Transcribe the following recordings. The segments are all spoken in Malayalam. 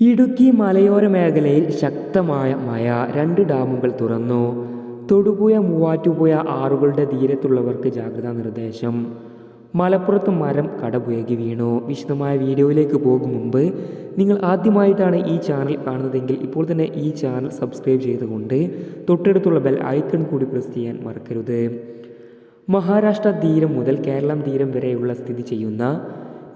ഇടുക്കി മലയോര മേഖലയിൽ ശക്തമായ മഴ രണ്ട് ഡാമുകൾ തുറന്നു. തൊടുപുഴ മൂവാറ്റുപുഴ ആറുകളുടെ തീരത്തുള്ളവർക്ക് ജാഗ്രതാ നിർദ്ദേശം. മലപ്പുറത്ത് മരം കടപുഴകി വീണു. വിശദമായ വീഡിയോയിലേക്ക് പോകും മുമ്പ് നിങ്ങൾ ആദ്യമായിട്ടാണ് ഈ ചാനൽ കാണുന്നതെങ്കിൽ ഇപ്പോൾ തന്നെ ഈ ചാനൽ സബ്സ്ക്രൈബ് ചെയ്തുകൊണ്ട് തൊട്ടടുത്തുള്ള ബെൽ ഐക്കൺ കൂടി പ്രസ് ചെയ്യാൻ മറക്കരുത്. മഹാരാഷ്ട്ര തീരം മുതൽ കേരളം തീരം വരെയുള്ള സ്ഥിതി ചെയ്യുന്ന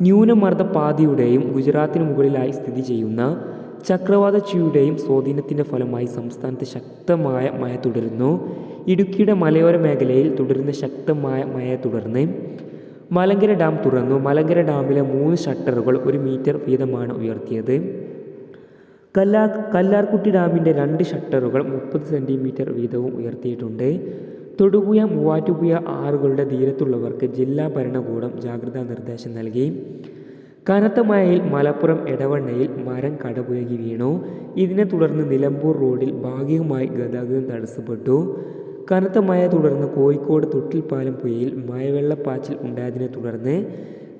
ന്യൂനമർദ്ദപാതയുടെയും ഗുജറാത്തിന് മുകളിലായി സ്ഥിതി ചെയ്യുന്ന ചക്രവാത ചുയുടെയും സ്വാധീനത്തിന്റെ ഫലമായി സംസ്ഥാനത്ത് ശക്തമായ മഴ തുടരുന്നു. ഇടുക്കിയുടെ മലയോര മേഖലയിൽ തുടരുന്ന ശക്തമായ മഴയെ തുടർന്ന് മലങ്കര ഡാം തുറന്നു. മലങ്കര ഡാമിലെ മൂന്ന് ഷട്ടറുകൾ ഒരു മീറ്റർ വീതമാണ് ഉയർത്തിയത്. കല്ലാ കല്ലാർകുട്ടി ഡാമിന്റെ രണ്ട് ഷട്ടറുകൾ മുപ്പത് സെന്റിമീറ്റർ വീതവും ഉയർത്തിയിട്ടുണ്ട്. തൊടുപുഴ മൂവാറ്റുപുഴ ആറുകളുടെ തീരത്തുള്ളവർക്ക് ജില്ലാ ഭരണകൂടം ജാഗ്രതാ നിർദ്ദേശം നൽകി. കനത്ത മഴയിൽ മലപ്പുറം എടവണ്ണയിൽ മരം കടപുഴകി വീണു. ഇതിനെ തുടർന്ന് നിലമ്പൂർ റോഡിൽ ഭാഗികമായി ഗതാഗതം തടസ്സപ്പെട്ടു. കനത്ത മഴ തുടർന്ന് കോഴിക്കോട് തൊട്ടിൽപ്പാലം പുഴയിൽ മഴവെള്ളപ്പാച്ചിൽ ഉണ്ടായതിനെ തുടർന്ന്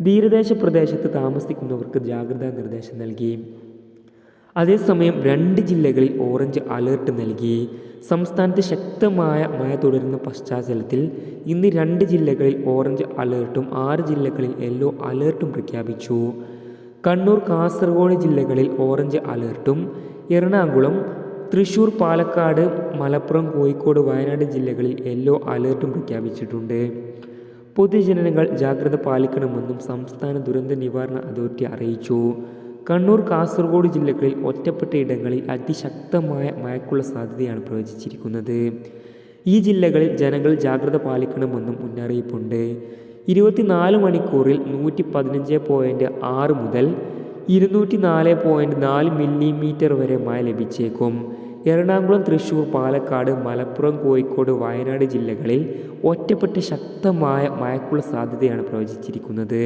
തീരദേശ പ്രദേശത്ത് താമസിക്കുന്നവർക്ക് ജാഗ്രതാ നിർദ്ദേശം നൽകി. അതേസമയം രണ്ട് ജില്ലകളിൽ ഓറഞ്ച് അലേർട്ട് നൽകി. സംസ്ഥാനത്ത് ശക്തമായ മഴ തുടരുന്ന പശ്ചാത്തലത്തിൽ ഇന്ന് രണ്ട് ജില്ലകളിൽ ഓറഞ്ച് അലേർട്ടും ആറ് ജില്ലകളിൽ യെല്ലോ അലേർട്ടും പ്രഖ്യാപിച്ചു. കണ്ണൂർ കാസർഗോഡ് ജില്ലകളിൽ ഓറഞ്ച് അലേർട്ടും. എറണാകുളം തൃശൂർ പാലക്കാട് മലപ്പുറം കോഴിക്കോട് വയനാട് ജില്ലകളിൽ യെല്ലോ അലേർട്ടും പ്രഖ്യാപിച്ചിട്ടുണ്ട്. പൊതുജനങ്ങൾ ജാഗ്രത പാലിക്കണമെന്നും സംസ്ഥാന ദുരന്ത നിവാരണ അതോറിറ്റി അറിയിച്ചു. കണ്ണൂർ കാസർഗോഡ് ജില്ലകളിൽ ഒറ്റപ്പെട്ട ഇടങ്ങളിൽ അതിശക്തമായ മഴയ്ക്കുള്ള സാധ്യതയാണ് പ്രവചിച്ചിരിക്കുന്നത്. ഈ ജില്ലകളിൽ ജനങ്ങൾ ജാഗ്രത പാലിക്കണമെന്നും മുന്നറിയിപ്പുണ്ട്. ഇരുപത്തിനാല് മണിക്കൂറിൽ നൂറ്റി പതിനഞ്ച് പോയിന്റ് ആറ് മുതൽ ഇരുന്നൂറ്റി നാല് പോയിന്റ് നാല് മില്ലിമീറ്റർ വരെ മഴ ലഭിച്ചേക്കും. എറണാകുളം തൃശ്ശൂർ പാലക്കാട് മലപ്പുറം കോഴിക്കോട് വയനാട് ജില്ലകളിൽ ഒറ്റപ്പെട്ട ശക്തമായ മഴയ്ക്കുള്ള സാധ്യതയാണ് പ്രവചിച്ചിരിക്കുന്നത്.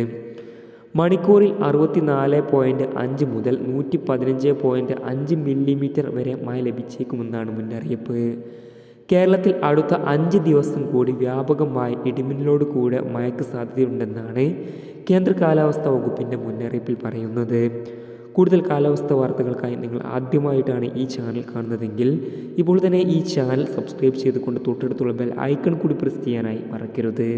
മണിക്കൂറിൽ അറുപത്തിനാല് പോയിന്റ് അഞ്ച് മുതൽ നൂറ്റി പതിനഞ്ച് പോയിന്റ് അഞ്ച് മില്ലിമീറ്റർ വരെ മഴ ലഭിച്ചേക്കുമെന്നാണ് മുന്നറിയിപ്പ്. കേരളത്തിൽ അടുത്ത അഞ്ച് ദിവസം കൂടി വ്യാപകമായി ഇടിമിന്നലോട് കൂടെ മഴയ്ക്ക് സാധ്യതയുണ്ടെന്നാണ് കേന്ദ്ര കാലാവസ്ഥാ വകുപ്പിന്റെ മുന്നറിയിപ്പിൽ പറയുന്നത്. കൂടുതൽ കാലാവസ്ഥ വാർത്തകൾക്കായി നിങ്ങൾ ആദ്യമായിട്ടാണ് ഈ ചാനൽ കാണുന്നതെങ്കിൽ ഇപ്പോൾ തന്നെ ഈ ചാനൽ സബ്സ്ക്രൈബ് ചെയ്തുകൊണ്ട് തൊട്ടടുത്തുള്ള ബെൽ ഐക്കൺ കൂടി പ്രസ് ചെയ്യാനായി മറക്കരുത്.